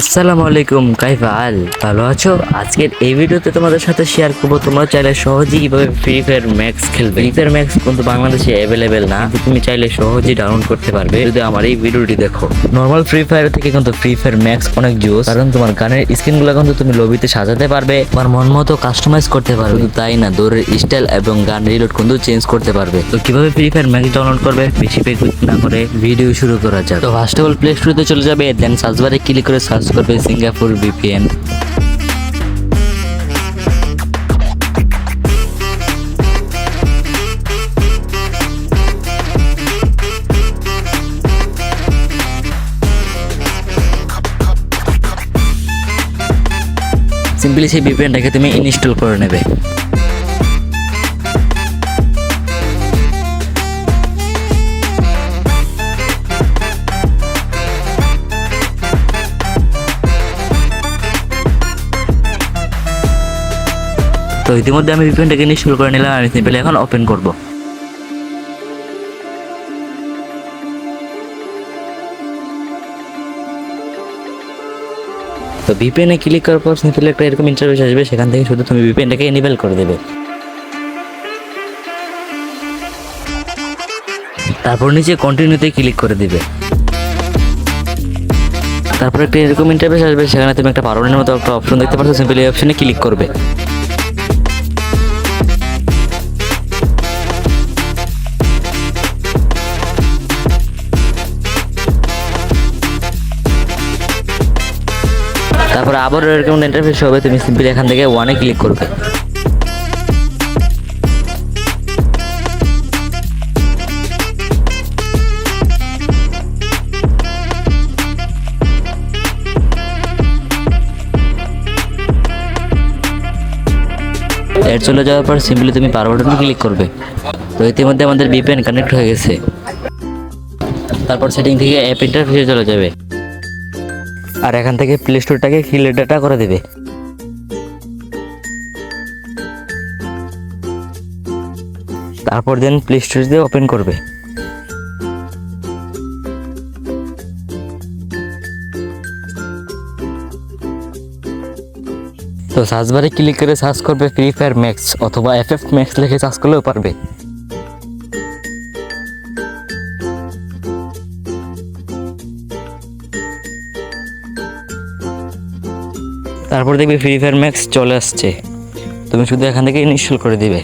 আসসালামু আলাইকুম, কাইফা আল, ভালো আছো? আজকের এই ভিডিওতে তোমাদের সাথে শেয়ার করব, তোমরা চাইলে সহজেই কীভাবে ফ্রি ফায়ার ম্যাক্স খেলবে। ফ্রি ফায়ার ম্যাক্স কিন্তু বাংলাদেশে অ্যাভেলেবেল না তুমি চাইলে সহজেই ডাউনলোড করতে পারবে। যদি আমার এই ভিডিওটি দেখো। নর্মাল ফ্রি ফায়ার থেকে কিন্তু ফ্রি ফায়ার ম্যাক্স অনেক জোস কারণ তোমার গানের স্ক্রিনগুলো কিন্তু তুমি লবিতে সাজাতে পারবে, তোমার মন মতো কাস্টমাইজ করতে পারবে। শুধু তাই না, দৌড়ের স্টাইল এবং গান রিলোড কিন্তু চেঞ্জ করতে পারবে। তো কীভাবে ফ্রি ফায়ার ম্যাক্স ডাউনলোড করবে? বেশি পে না করে ভিডিও শুরু করা যাক। তো ফার্স্ট অফ অল প্লে স্টোরে চলে যাবে দেন সার্চ বারে ক্লিক করে সার্চ করবে সিঙ্গাপুর ভিপিএন সিম্পলি সেই ভিপিএনটাকে তুমি ইনস্টল করে নেবে তো ইতিমধ্যে আমি ভিপিএনটাকে ইনস্টল করে নিলাম, আমি সিম্পলি এখন ওপেন করব। তো ভিপিএনে ক্লিক করার পর সিম্পলি একটা এরকম ইন্টারভিউ আসবে, সেখান থেকে শুধু তুমি ভিপিএনটাকে এনেবল করে দেবে। তারপর নিচে কন্টিনিউতে ক্লিক করে দিবে। তারপর একটা এরকম ইন্টারফেস আসবে, সেখানে তুমি একটা পারনের মতো একটা অপশন দেখতে পাচ্ছ সিম্পলি এই অপশনে ক্লিক করবে। তারপর আবার এরকম ইন্টারফেস হবে, তুমি সিম্পলি এখান থেকে ওয়ানে ক্লিক করবে। এর চলে যাওয়ার পর সিম্পলি তুমি পার বাটনে ক্লিক করবে। তো ইতিমধ্যে আমাদের ভিপিএন কানেক্ট হয়ে গেছে। তারপর সেটিং থেকে অ্যাপ ইন্টারফেসে চলে যাবে। আর এখান থেকে প্লে স্টোরটাকে ক্লিয়ার ডাটা করে দেবে। তারপর দেন প্লে স্টোর দিয়ে ওপেন করবে। তো সার্চ বারে ক্লিক করে সার্চ করবে ফ্রি ফায়ার ম্যাক্স অথবা এফ এফ ম্যাক্স লিখে সার্চ করলেও পারবে। তারপর দেখবে ফ্রি ফায়ার ম্যাক্স চলে আসছে। তুমি শুধু এখান থেকে ইনস্টল করে দিবে।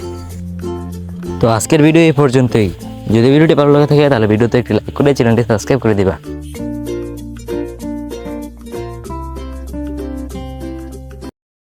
তো আজকের ভিডিও এই পর্যন্তই। যদি ভিডিওটি ভালো লাগে থাকে তাহলে ভিডিওতে একটি লাইক করে চ্যানেলটি সাবস্ক্রাইব করে দিবা।